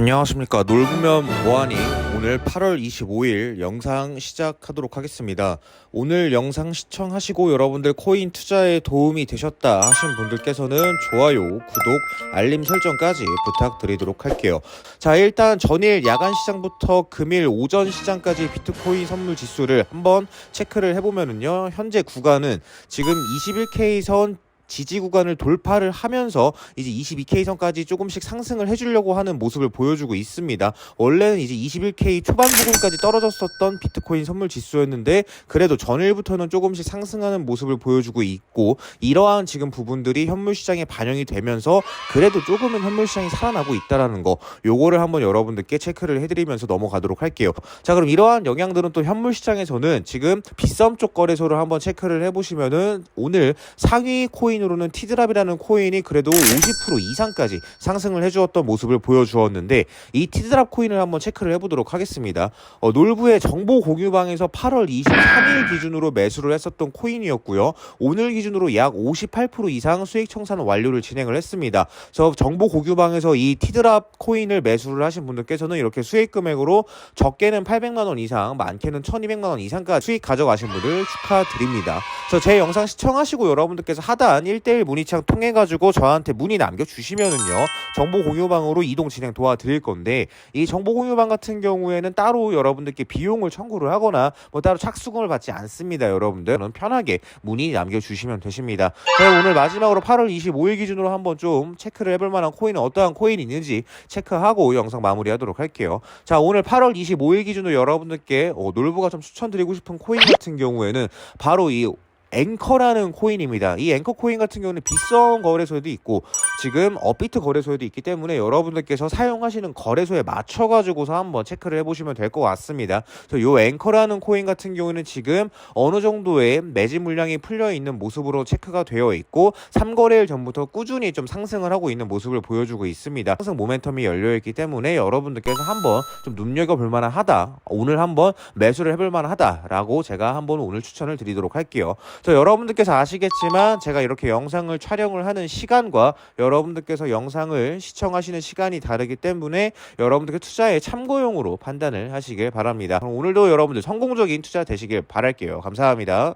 안녕하십니까. 놀부면 뭐하니? 오늘 8월 25일 영상 시작하도록 하겠습니다. 오늘 영상 시청하시고 여러분들 코인 투자에 도움이 되셨다 하신 분들께서는 좋아요 구독 알림 설정까지 부탁드리도록 할게요. 자 일단 전일 야간 시장부터 금일 오전 시장까지 비트코인 선물 지수를 한번 체크를 해보면은요 현재 구간은 지금 21K 선 지지 구간을 돌파를 하면서 이제 22K 선까지 조금씩 상승을 해주려고 하는 모습을 보여주고 있습니다. 원래는 이제 21K 초반 부분까지 떨어졌었던 비트코인 선물 지수였는데 그래도 전일부터는 조금씩 상승하는 모습을 보여주고 있고 이러한 지금 부분들이 현물 시장에 반영이 되면서 그래도 조금은 현물 시장이 살아나고 있다라는 거 요거를 한번 여러분들께 체크를 해드리면서 넘어가도록 할게요. 자 그럼 이러한 영향들은 또 현물 시장에서는 지금 빗썸 쪽 거래소를 한번 체크를 해보시면은 오늘 상위 코인 으로는 티드랍이라는 코인이 그래도 50% 이상까지 상승을 해주었던 모습을 보여주었는데 이 티드랍 코인을 한번 체크를 해보도록 하겠습니다. 어, 놀부의 정보 공유방에서 8월 23일 기준으로 매수를 했었던 코인이었고요. 오늘 기준으로 약 58% 이상 수익 청산 완료를 진행을 했습니다. 그래서 정보 공유방에서 이 티드랍 코인을 매수를 하신 분들께서는 이렇게 수익 금액으로 적게는 800만 원 이상, 많게는 1,200만 원 이상까지 수익 가져가신 분들 축하드립니다. 그래서 제 영상 시청하시고 여러분들께서 하단 1대1 문의창 통해 가지고 저한테 문의 남겨 주시면은요. 정보 공유방으로 이동 진행 도와드릴 건데 이 정보 공유방 같은 경우에는 따로 여러분들께 비용을 청구를 하거나 뭐 따로 착수금을 받지 않습니다, 여러분들. 은 편하게 문의 남겨 주시면 되십니다. 자, 오늘 마지막으로 8월 25일 기준으로 한번 좀 체크를 해볼 만한 코인은 어떠한 코인이 있는지 체크하고 영상 마무리하도록 할게요. 자, 오늘 8월 25일 기준으로 여러분들께 어, 놀부가 좀 추천드리고 싶은 코인 같은 경우에는 바로 이 앵커라는 코인입니다. 이 앵커 코인 같은 경우는 빗성 거래소에도 있고 지금 업비트 거래소에도 있기 때문에 여러분들께서 사용하시는 거래소에 맞춰 가지고서 한번 체크를 해 보시면 될 것 같습니다. 요 앵커라는 코인 같은 경우는 지금 어느 정도의 매집 물량이 풀려 있는 모습으로 체크가 되어 있고 3거래일 전부터 꾸준히 좀 상승을 하고 있는 모습을 보여주고 있습니다. 상승 모멘텀이 열려 있기 때문에 여러분들께서 한번 좀 눈여겨 볼 만한 하다. 오늘 한번 매수를 해볼 만한 하다라고 제가 한번 오늘 추천을 드리도록 할게요. 저 여러분들께서 아시겠지만 제가 이렇게 영상을 촬영을 하는 시간과 여러분들께서 영상을 시청하시는 시간이 다르기 때문에 여러분들께 투자의 참고용으로 판단을 하시길 바랍니다. 오늘도 여러분들 성공적인 투자 되시길 바랄게요. 감사합니다.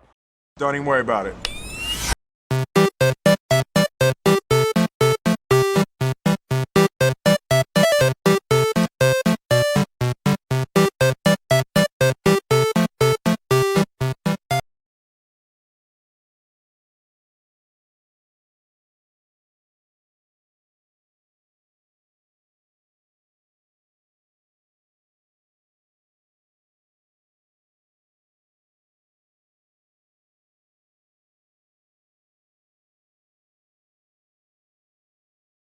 Don't even worry about it.